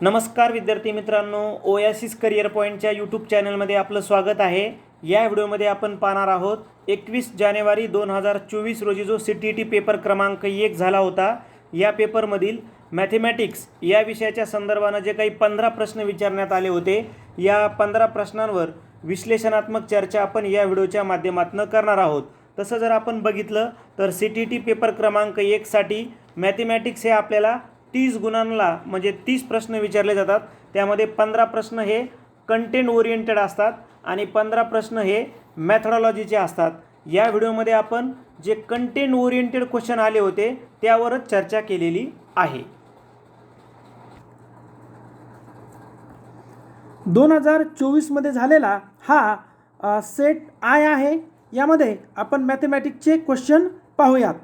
नमस्कार विद्यार्थी मित्रांनो ओयासिस करिअर पॉईंटच्या यूट्यूब चॅनलमध्ये आपलं स्वागत आहे. या व्हिडिओमध्ये आपण पाहणार आहोत एकवीस जानेवारी दोन हजार चोवीस रोजी जो सी टी टी पेपर क्रमांक एक झाला होता या पेपरमधील मॅथेमॅटिक्स या विषयाच्या संदर्भानं जे काही पंधरा प्रश्न विचारण्यात आले होते या पंधरा प्रश्नांवर विश्लेषणात्मक चर्चा आपण या व्हिडिओच्या माध्यमातून करणार आहोत. तसं जर आपण बघितलं तर सी टी टी पेपर क्रमांक एकसाठी मॅथेमॅटिक्स हे आपल्याला तीस गुणांना म्हणजे तीस प्रश्न विचारले जातात. त्यामध्ये पंधरा प्रश्न हे कंटेंट ओरिएंटेड असतात आणि पंधरा प्रश्न हे मॅथडॉलॉजीचे असतात. या व्हिडिओमध्ये आपण जे कंटेंट ओरिएंटेड क्वेश्चन आले होते त्यावरच चर्चा केलेली आहे. दोन हजार चोवीसमध्ये झालेला हा सेट आय आहे. यामध्ये आपण मॅथमॅटिकचे क्वेश्चन पाहूयात.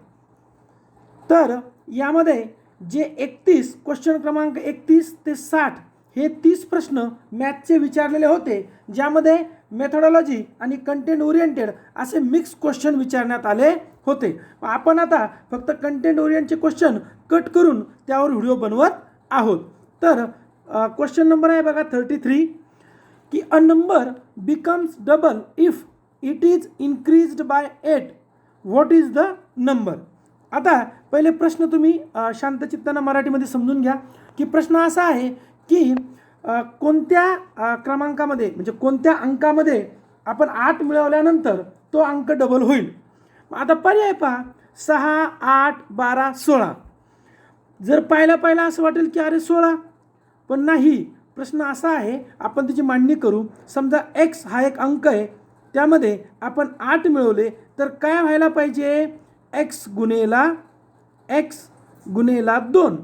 तर यामध्ये जे एकतीस क्वेश्चन क्रमांक एकतीस ते साठ हे तीस प्रश्न मॅथचे विचारलेले होते ज्यामध्ये मेथडॉलॉजी आणि कंटेंट ओरिएंटेड असे मिक्स क्वेश्चन विचारण्यात आले होते. आपण आता फक्त कंटेंट ओरिएंटचे क्वेश्चन कट करून त्यावर व्हिडिओ बनवत आहोत. तर क्वेश्चन नंबर आहे बघा थर्टी थ्री की a number becomes double if it is increased by eight what is the number आता पहिले प्रश्न तुम्ही शांतचित्तानं मराठीमध्ये समजून घ्या. की प्रश्न असा आहे की कोणत्या क्रमांकामध्ये म्हणजे कोणत्या अंकामध्ये आपण आठ मिळवल्यानंतर तो अंक डबल होईल? आता पर्याय पहा. सहा आठ बारा सोळा. जर पाहिलं पाहिलं असं वाटेल की अरे सोळा. पण नाही. प्रश्न असा आहे आपण त्याची मांडणी करू. समजा एक्स हा एक अंक आहे. त्यामध्ये आपण आठ मिळवले तर काय व्हायला पाहिजे? एक्स गुणेला एक्स गुणेला दोन.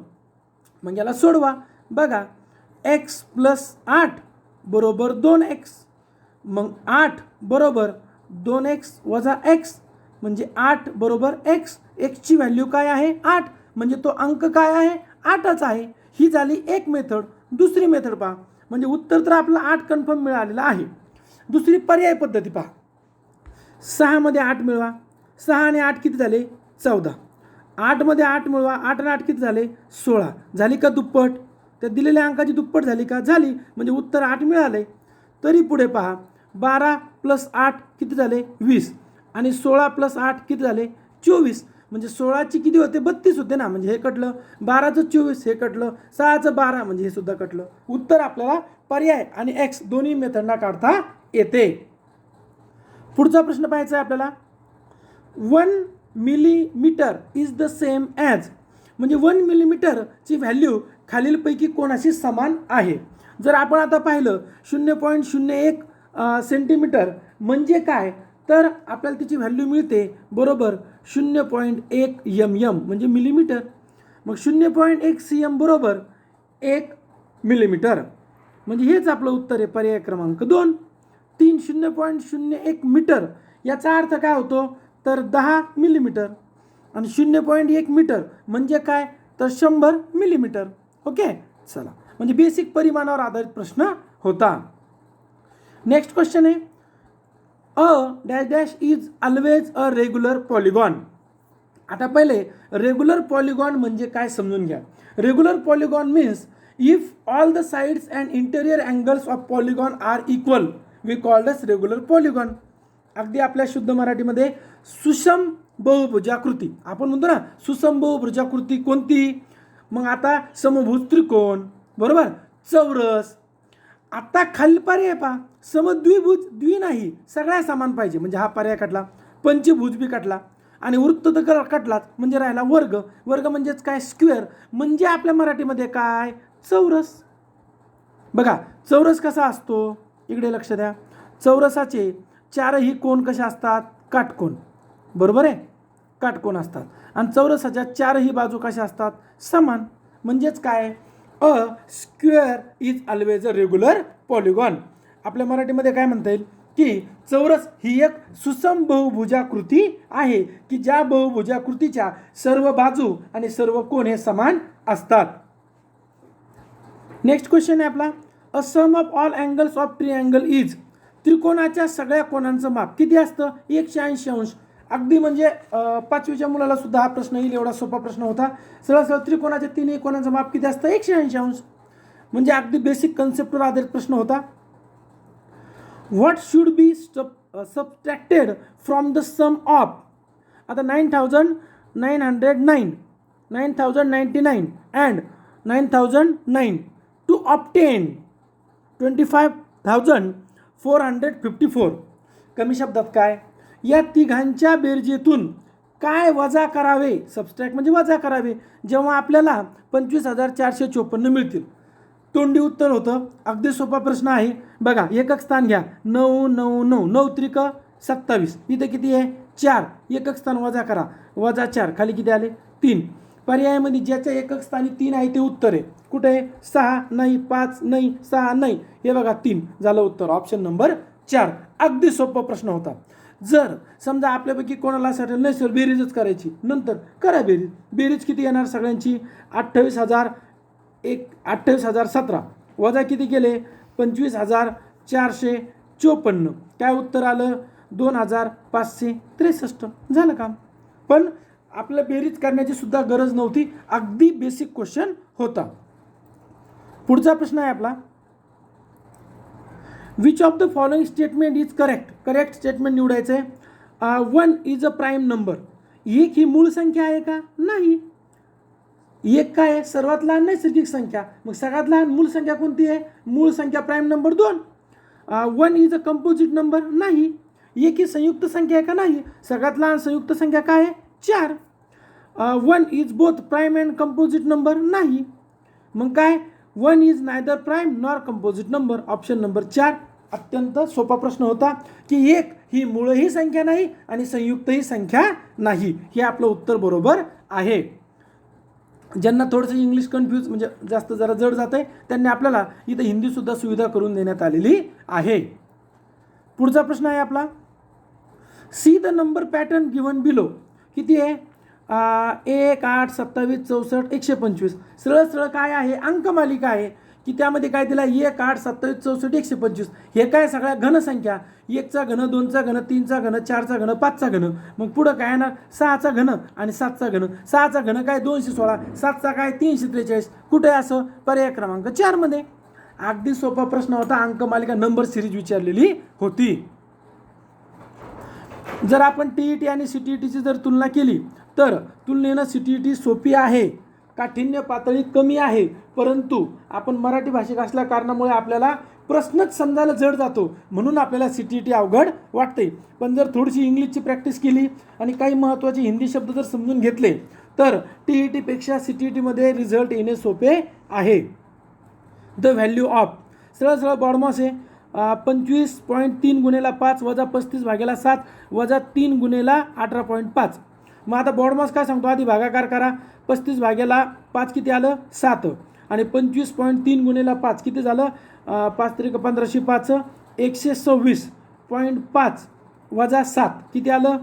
मग याला सोडवा. बघा एक्स प्लस आठ बरोबर दोन एक्स. मग आठ बरोबर दोन एक्स वजा एक्स. म्हणजे आठ बरोबर एक्स. एक्सची व्हॅल्यू काय आहे? आठ. म्हणजे तो अंक काय आहे? आठच आहे. ही झाली एक मेथड. दुसरी मेथड पहा. म्हणजे उत्तर तर आपलं आठ कन्फर्म मिळालेलं आहे. दुसरी पर्याय पद्धती पहा. सहामध्ये आठ मिळवा. सहा आणि आठ किती झाले? चौदा. आठमध्ये आठ मिळवा. आठ आणि आठ किती झाले? सोळा. झाली का दुप्पट? त्या दिलेल्या अंकाची दुप्पट झाली का? झाली. म्हणजे उत्तर आठ मिळाले. तरी पुढे पहा. बारा प्लस आठ किती झाले? वीस. आणि सोळा प्लस आठ किती झाले? चोवीस. म्हणजे सोळाची किती होते? बत्तीस होते ना? म्हणजे हे कटलं. बाराचं चोवीस हे कटलं. सहाचं बारा म्हणजे हे सुद्धा कटलं. उत्तर आपल्याला पर्याय आणि एक्स दोन्ही मेथडना काढता येते. पुढचा प्रश्न पाहायचा आहे आपल्याला. One millimetre is the same as म्हणजे वन मिलीमीटरची व्हॅल्यू खालीलपैकी कोणाशी समान आहे? जर आपण आता पाहिलं शून्य पॉईंट शून्य एक सेंटीमीटर म्हणजे काय? तर आपल्याला त्याची व्हॅल्यू मिळते बरोबर शून्य पॉईंट एक यम यम म्हणजे मिलीमीटर मग शून्य पॉईंट एक सी एम बरोबर एक मिलीमीटर म्हणजे हेच आपलं उत्तर आहे पर्याय क्रमांक दोन. तीन शून्य पॉईंट शून्य एक मीटर याचा अर्थ काय होतो? तर दहा मिलीमीटर आणि शून्य पॉईंट एक मीटर म्हणजे काय? तर शंभर मिलीमीटर. ओके? चला. म्हणजे बेसिक परिमाणावर आधारित प्रश्न होता. नेक्स्ट क्वेश्चन आहे. A dash dash is always a regular polygon आता पहिले रेग्युलर पॉलिगॉन म्हणजे काय समजून घ्या. Regular polygon means if all the sides and interior angles of polygon are equal we called us regular polygon अगदी आपल्या शुद्ध मराठीमध्ये सुषम बहुभुजाकृती. आपण म्हणतो ना सुषम बहुभुजाकृती कोणती? मग आता समभुज त्रिकोण बरोबर? चौरस. आता खाली पर्याय पहा. समद्विभुज द्वि नाही सगळ्या समान पाहिजे. म्हणजे हा पर्याय कटला पंचभुज बी कटला आणि वृत्त तर कर- कटलाच म्हणजे राहिला वर्ग. वर्ग म्हणजेच काय? स्क्वेअर. म्हणजे आपल्या मराठीमध्ये काय? चौरस. बघा चौरस कसा असतो? इकडे लक्ष द्या. चौरसाचे चारही कोण कसे असतात? काटकोन. बरोबर आहे? काटकोन असतात. आणि चौरसाच्या चारही बाजू कशा असतात? समान. म्हणजेच काय? A square is always a regular polygon. आपल्या मराठीमध्ये काय म्हणता येईल? की चौरस ही एक सुसम बहुभुजाकृती आहे की ज्या बहुभुजाकृतीच्या सर्व बाजू आणि सर्व कोण हे समान असतात. नेक्स्ट क्वेश्चन आहे आपला. A sum of all angles of triangle is त्रिकोणाच्या सगळ्या कोणांचं माप किती असतं? एकशे ऐंशी अंश. अगदी म्हणजे पाचवीच्या मुलाला सुद्धा हा प्रश्न येईल एवढा सोपा प्रश्न होता. सरळ सरळ त्रिकोणाच्या तिन्ही कोणाचं माप किती असतं? एकशे ऐंशी अंश. म्हणजे अगदी बेसिक कन्सेप्टवर आधारित प्रश्न होता. What should be subtracted from the sum of आता nine thousand nine hundred nine nine thousand ninety nine and nine thousand nine to obtain twenty five thousand four hundred fifty four. कमी शब्दात काय? या तिघांच्या बेरजेतून काय वजा करावे? सबस्ट्रॅक्ट म्हणजे वजा करावे. जेव्हा आपल्याला पंचवीस हजार चारशे चोपन्न मिळतील. तोंडी उत्तर होतं. अगदी सोपा प्रश्न आहे. बघा एकक स्थान घ्या. नऊ नऊ नऊ. नऊ त्रिक सत्तावीस. इथं किती आहे? चार. एकक स्थान वजा करा. वजा चार. खाली किती आले? तीन. पर्यायामध्ये ज्याच्या एकक स्थानी तीन आहे ते उत्तर आहे. कुठे आहे? सहा नाही पाच नाही सहा नाही. हे बघा तीन झालं उत्तर. ऑप्शन नंबर चार. अगदी सोपा प्रश्न होता. जर समजा आपल्यापैकी कोणाला असं वाटेल, नाही सर बेरीजच करायची. नंतर करा बेरीज. बेरीज किती येणार सगळ्यांची? अठ्ठावीस हजार एक अठ्ठावीस हजार सतरा. वजा किती केले? पंचवीस हजार चारशे चोपन्न. काय उत्तर आलं? दोन हजार पाचशे त्रेसष्ट. झालं काम. पण आपल्या बेरीज करण्याची सुद्धा गरज नव्हती. अगदी बेसिक क्वेश्चन होता. पुढचा प्रश्न आहे आपला. Which of the following statement is correct correct statement निवडायचं आहे one is a prime number एक ही मूळ संख्या आहे का? नाही. एक काय आहे? सर्वात लहान नैसर्गिक संख्या. मग सगळ्यात लहान मूळ संख्या कोणती आहे? मूळ संख्या प्राईम नंबर दोन. One is a composite number नाही. एक ही संयुक्त संख्या आहे का? नाही. सगळ्यात लहान संयुक्त संख्या काय आहे? चार. One is both prime and composite number नाही. मग काय? One is neither prime nor composite number option number चार. अत्यंत सोपा प्रश्न होता की एक ही मूळही संख्या नाही आणि संयुक्तही संख्या नाही. हे आपलं उत्तर बरोबर आहे. ज्यांना थोडंसं इंग्लिश कन्फ्यूज म्हणजे जास्त जरा जड जात आहे त्यांनी आपल्याला इथं हिंदीसुद्धा सुविधा करून देण्यात आलेली आहे. पुढचा प्रश्न आहे आपला. See the number pattern given below किती आहे? एक आठ सत्तावीस चौसष्ट एकशे पंचवीस. सरळ सरळ काय आहे? अंकमालिका आहे की त्यामध्ये काय दिला? एक आठ सत्तावीस चौसष्ट एकशे पंचवीस. हे काय सगळ्या घनसंख्या? एकचा घन दोनचा घन तीनचा घन चारचा घन पाचचा घन. मग पुढं काय येणार? सहाचा घन आणि सातचा घन. सहाचा घन काय? दोनशे सोळा. सातचा काय? तीनशे त्रेचाळीस. कुठे आहे असं? पर्याय क्रमांक चारमध्ये. अगदी सोपा प्रश्न होता. अंकमालिका नंबर सिरीज विचारलेली होती. जर आपण टी ई टी आणि सी टी ई टीची जर तुलना केली तर तुलनेनं सी टी ई टी सोपी आहे. काठिण्य पातळी कमी आहे. परंतु आपण मराठी भाषिक असल्या कारणामुळे आपल्याला प्रश्नच समजायला जड जातो. म्हणून आपल्याला सी टी ई टी अवघड वाटते. पण जर थोडीशी इंग्लिशची प्रॅक्टिस केली आणि काही महत्त्वाचे हिंदी शब्द जर समजून घेतले तर टी ई टीपेक्षा सी टी ई टीमध्ये रिझल्ट येणे सोपे आहे. द व्हॅल्यू ऑफ सरळ सरळ बॉडमॉस आहे. पंचवीस पॉईंट तीन गुन्हेला पाच वजा पस्तीस भागेला सात वजा तीन गुन्हेला अठरा पॉईंट पाच. मग आता बॉडमॉस काय सांगतो? आधी भागाकार करा. पस्तीस भागेला पाच किती आलं? सात. आणि पंचवीस पॉईंट तीन गुन्हेला पाच किती झालं? पाच त्रिक पंधराशे पाच? एकशे सव्वीस पॉईंट पाच वजा सात. किती आलं?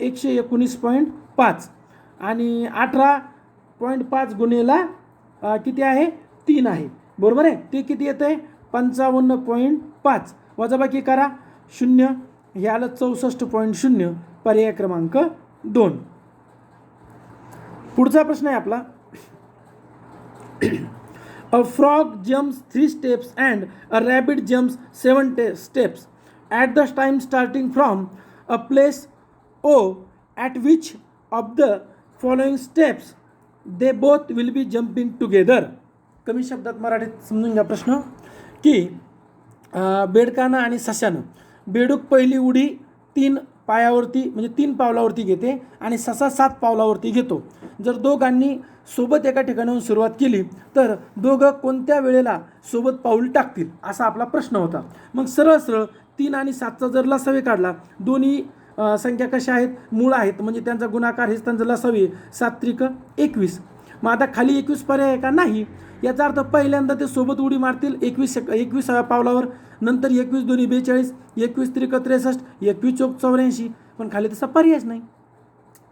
एकशे एकोणीस पॉईंट पाच. आणि अठरा पॉईंट पाच गुन्हेला किती आहे? तीन आहे. बरोबर आहे? ते किती येतं आहे पंचावन्न पॉईंट पाच. वजाबाकी करा. शून्य. हे आलं चौसष्ट पॉईंट शून्य. पर्याय क्रमांक दोन. पुढचा प्रश्न आहे आपला. A frog jumps three steps and a rabbit jumps seven टे steps at the time starting from a place O at which of the following steps they both will be jumping together कमी शब्दात मराठीत समजून घ्या प्रश्न. की अं, बेडकानं आणि सशानं बेडूक पहिली उडी तीन पायावरती म्हणजे तीन पावलावरती घेते आणि ससा सात पावलावरती घेतो. जर दोघांनी सोबत एका ठिकाणाहून सुरुवात केली तर दोघं कोणत्या वेळेला सोबत पाऊल टाकतील असा आपला प्रश्न होता. मग सरळ सरळ तीन आणि सातचा जर लसावे काढला दोन्ही संख्या कशा आहेत? मूळ आहेत म्हणजे त्यांचा गुणाकार हेच त्यांचं लसावी आहे. सात त्रिक एकवीस. मग आता खाली एकवीस पर्याय आहे का? नाही. याचा अर्थ पहिल्यांदा ते सोबत उडी मारतील एकवीस सेक पावलावर. नंतर एकवीस दोन्ही बेचाळीस एकवीस त्रिक त्रेसष्ट एकवीस चौक चौऱ्याऐंशी. पण खाली तसा पर्यायच नाही.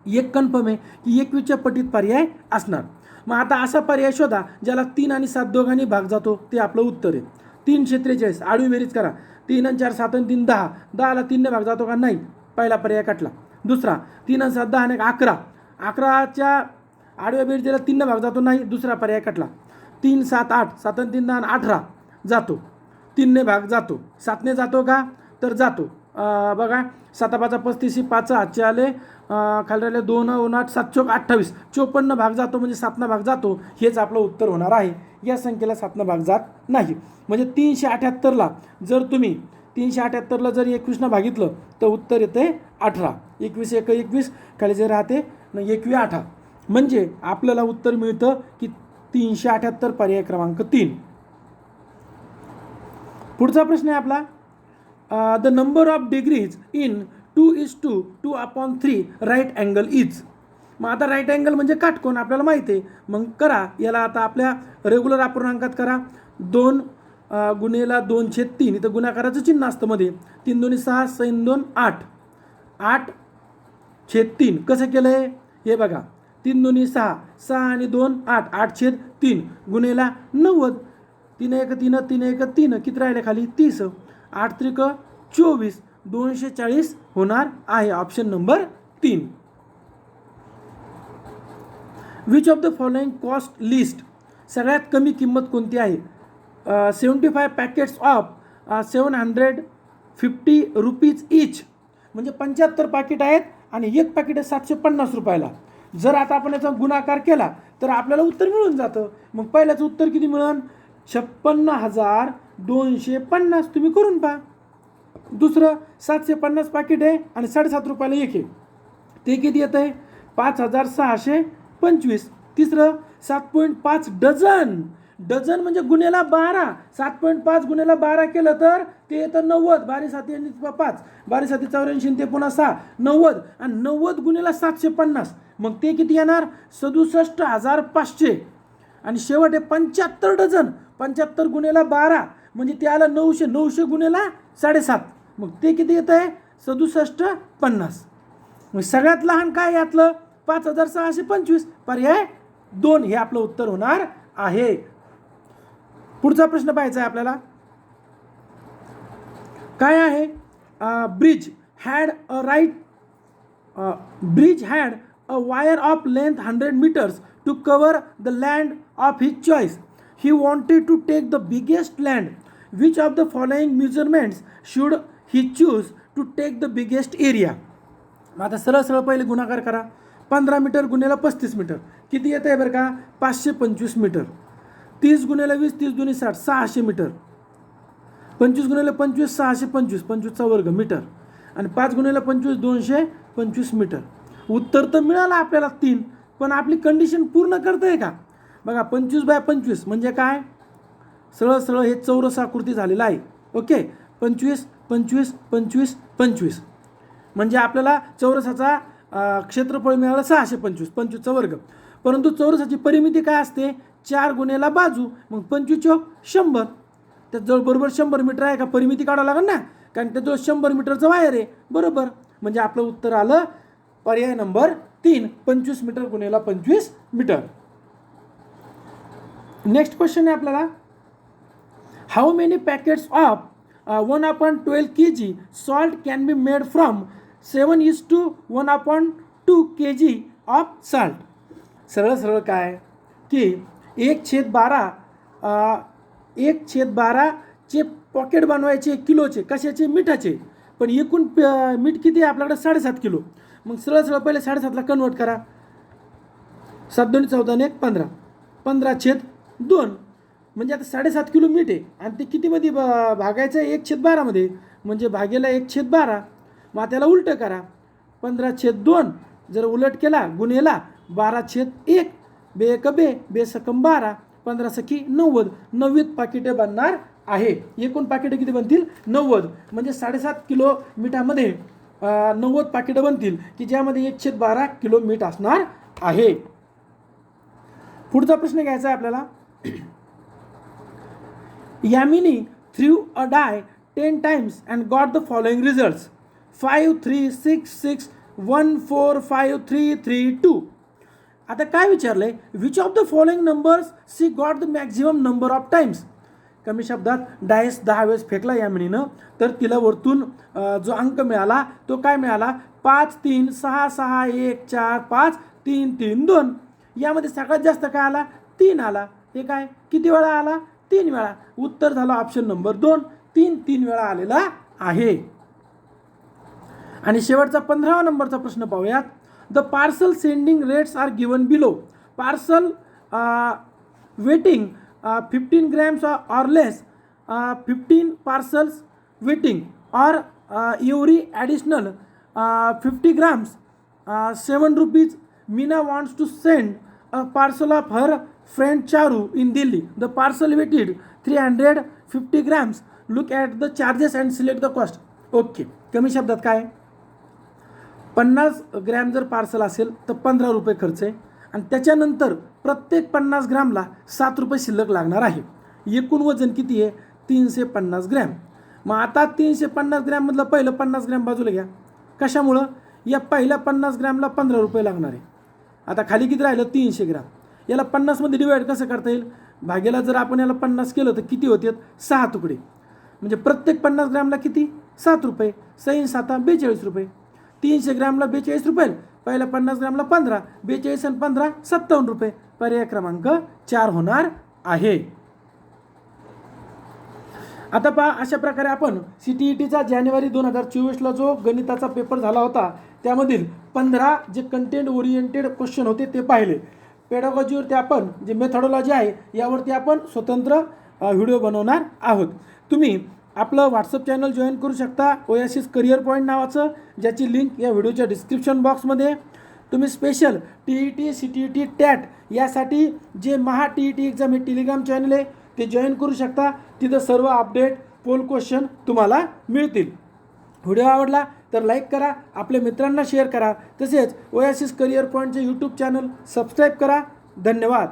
एक कन्फर्म आहे की एकवीसच्या पटीत पर्याय असणार. मग आता असा पर्याय शोधा ज्याला तीन आणि सात दोघांनी भाग जातो ते आपलं उत्तर आहे. तीनशे त्रेचाळीस आडवी बेरीज करा. तीन आणि चार सात आणि तीन दहा. दहाला तीनने भाग जातो का? नाही. पहिला पर्याय कटला. दुसरा तीन आणि सात दहा आणि एक अकरा. अकराच्या आडव्या बेरीजेला तीनने भाग जातो नाही. दुसरा पर्याय कटला. तीन सात आठ. सात आणि तीन दहा आणि अठरा जातो. तीनने भाग जातो. सातने जातो का? तर जातो. बघा साता पाचा पस्तीस पाच आजचे आले. खाली राहिले दोन उन्हाठ सात चौक अठ्ठावीस. चोपन्न भाग जातो म्हणजे सातना भाग जातो. हेच आपलं उत्तर होणार आहे. या संख्येला सातना भाग जात नाही. म्हणजे तीनशे अठ्याहत्तरला जर तुम्ही तीनशे अठ्याहत्तरला जर एकवीसनं भागितलं तर उत्तर येते अठरा. एकवीस एक एकवीस. खाली जे राहते न एकवी अठरा. म्हणजे आपल्याला उत्तर मिळतं की तीनशे अठ्याहत्तर पर्याय क्रमांक तीन. पुढचा प्रश्न आहे आपला. The number of degrees in two is two two upon three right angle is मग आता राईट अँगल म्हणजे काटकोन आपल्याला माहिती आहे. मग करा याला आता आपल्या रेग्युलर अपूर्णांकात करा. दोन गुन्हेला दोन छेद तीन इथं गुणाकाराचं चिन्ह असतं मध्ये. तीन दोन्ही सहा सैन दोन आठ. आठ छेद तीन कसं केलं आहे हे बघा. तीन दोन्ही सहा सहा आणि दोन आठ. आठ छेद तीन. गुन्हेला नव्वद. तीन एक तीन तीन एक तीन. किती राहिले खाली? तीस. आठ त्रिक चोवीस. दोनशे चाळीस होणार आहे. ऑप्शन नंबर तीन. Which of the following cost list सगळ्यात कमी किंमत कोणती आहे? Seventy five packets of seven hundred fifty rupees each म्हणजे पंच्याहत्तर पाकिट आहेत आणि एक पाकिट आहे सातशे पन्नास रुपयाला. जर आता आपण याचा गुणाकार केला तर आपल्याला उत्तर मिळून जातं. मग पहिल्याचं उत्तर किती मिळेल छप्पन्न हजार दोनशे पन्नास तुम्ही करून पहा. दुसरं सातशे पन्नास पाकिट आहे आणि साडेसात रुपयाला एक आहे. ते किती येतं आहे? पाच हजार सहाशे पंचवीस. तिसरं सात पॉईंट पाच डझन. डझन म्हणजे गुन्ह्याला बारा. सात पॉईंट पाच गुन्ह्याला बारा केलं तर ते येतं नव्वद. बारी साती आणि पाच. बारी साती चौऱ्याऐंशी ते पुन्हा सहा. नव्वद. आणि नव्वद गुन्ह्याला सातशे पन्नास. मग ते किती येणार? सदुसष्ट हजार पाचशे. आणि शेवट आहे पंच्याहत्तर डझन. पंच्याहत्तर गुणेला बारा म्हणजे ते आलं नऊशे नऊशे गुणेला साडेसात. मग ते किती येतं आहे? सदुसष्ट पन्नास. मग सगळ्यात लहान काय यातलं? पाच हजार सहाशे पंचवीस. पर्याय दोन. हे आपलं उत्तर होणार आहे. पुढचा प्रश्न पाहायचा आहे आपल्याला. काय आहे? Bridge had a right bridge had a wire of length hundred metres to cover the land of his choice he wanted to take the biggest land which of the following measurements should he choose to take the biggest area मग आता सरळ सरळ पहिले गुणाकार करा. पंधरा metre गुन्ह्याला पस्तीस metre. किती येत आहे बरं का? पाचशे पंचवीस मीटर. तीस गुन्ह्याला वीस तीस दोन्ही साठ सहाशे मीटर. पंचवीस गुन्ह्याला पंचवीस सहाशे पंचवीस पंचवीसचा वर्ग मीटर. आणि पाच गुन्ह्याला पंचवीस दोनशे पंचवीस मीटर. उत्तर तर मिळालं आपल्याला तीन पण आपली कंडिशन पूर्ण करतं आहे का? बघा पंचवीस बाय पंचवीस म्हणजे काय? सरळ सरळ हे चौरस आकृती झालेलं आहे. ओके? पंचवीस पंचवीस पंचवीस पंचवीस. म्हणजे आपल्याला चौरसाचा क्षेत्रफळ मिळालं सहाशे पंचवीस पंचवीसचा वर्ग. परंतु चौरसाची परिमिती काय असते? चार गुन्हेला बाजू मग पंचवीस चौक शंभर. त्याजवळ बरोबर शंभर मीटर आहे का? परिमिती काढावं लागेल ना? कारण त्याजवळ शंभर मीटरचं वायर आहे. बरोबर? म्हणजे आपलं उत्तर आलं पर्याय नंबर तीन पंचवीस मीटर गुन्हेला पंचवीस मीटर. नेक्स्ट क्वेश्चन आहे आपल्याला. How many packets of one upon twelve K G salt can be made from seven is two one upon two K G of salt सरळ सरळ काय? की एक छेद बारा uh, एक छेद बाराचे पॉकेट बनवायचे किलोचे कशाचे? मिठाचे. पण एकूण प- मीठ किती आहे? आपल्याकडे साडेसात किलो. मग सरळ सरळ पहिले साडेसातला कन्वर्ट करा. सात दोन्ही चौदा एक पंधरा. पंधरा छेद दोन. म्हणजे आता साडेसात किलो मीठ आहे. आणि ते कितीमध्ये ब भागायचं? आहे एक छेद बारामध्ये म्हणजे भागेला एक छेद बारा. मग त्याला उलटं करा. पंधरा छेद दोन. जर उलट केला गुन्हेला बारा छेद एक. बे एक बे बे सकम बारा. पंधरा सखी नव्वद. नव्वद पाकिटे बनणार आहे. एकूण पाकिटं किती बनतील? नव्वद. म्हणजे साडेसात किलो मिठामध्ये नव्वद पाकिटं बनतील की ज्यामध्ये एक छेद बारा किलो मीठ असणार आहे. पुढचा प्रश्न घ्यायचा आहे आपल्याला. Yamini threw a die ten times and got the following results five three six six one four five three three two आता काय विचारलंय? Which of the following numbers she got the maximum number of times कमी शब्दात डायस दहा वेळेस फेकला यामिनीनं तर तिला वरतून जो अंक मिळाला तो काय मिळाला? पाच तीन सहा सहा एक चार पाच तीन तीन दोन. यामध्ये सगळ्यात जास्त काय आला? तीन आला. हे काय? किती वेळा आला? तीन वेळा. उत्तर झालं ऑप्शन नंबर दोन. तीन तीन वेळा आलेला आहे. आणि शेवटचा पंधरावा नंबरचा प्रश्न पाहूयात. The parcel sending rates are given below parcel weighing fifteen grams or less fifteen parcels weighing or every additional fifty grams seven rupees Meena wants to send a parcel of her friend Charu in Delhi the parcel weighted three hundred fifty grams look at the charges and select the cost okay कमी शब्दात काय? पन्नास gram जर parcel असेल तर पंधरा रुपये खर्च आहे. आणि त्याच्यानंतर प्रत्येक पन्नास ग्रॅमला सात रुपये शिल्लक लागणार आहे. एकूण वजन किती आहे? तीनशे पन्नास ग्रॅम. मग आता तीनशे पन्नास ग्रॅममधलं पहिलं पन्नास ग्रॅम बाजूला घ्या. कशामुळं? या पहिल्या पन्नास ग्रॅमला पंधरा रुपये लागणार आहे. आता खाली किती राहिलं? तीनशे ग्रॅम. याला पन्नासमध्ये डिवाईड कसं करता येईल? भाग्याला जर आपण याला पन्नास केलं तर किती होतात सहा तुकडे. म्हणजे प्रत्येक पन्नास ग्रॅमला किती? सात रुपये. सईन साता बेचाळीस रुपये. तीनशे ग्रॅमला बेचाळीस रुपये. पहिल्या पन्नास ग्रॅमला पंधरा. बेचाळीस आणि पंधरा सत्तावन्न रुपये. पर्याय क्रमांक चार होणार आहे. आता पहा अशा प्रकारे आपण सी टी ई टीचा जानेवारी दोन हजार चोवीसला जो गणिताचा पेपर झाला होता त्यामधील पंधरा जे कंटेंट ओरिएंटेड क्वेश्चन होते ते पाहिले. पेडॉलॉजीवरती आपण जे मेथडॉलॉजी आहे यावरती आपण स्वतंत्र व्हिडिओ बनवणार आहोत. तुम्ही आपलं व्हॉट्सअप चॅनल जॉईन करू शकता. ओयासिस करिअर पॉईंट नावाचं ज्याची लिंक या व्हिडिओच्या डिस्क्रिप्शन बॉक्समध्ये तुम्ही special T E T C T E T TAT यासाठी जे Maha T E T exam हे टेलिग्राम चॅनल आहे ते जॉईन करू शकता. तिथं सर्व अपडेट पोल क्वेश्चन तुम्हाला मिळतील. व्हिडिओ आवडला तर लाईक करा आपल्या मित्रांना शेअर करा. तसेच ओयासिस करिअर पॉईंटचे यूट्यूब चॅनल सबस्क्राईब करा. धन्यवाद.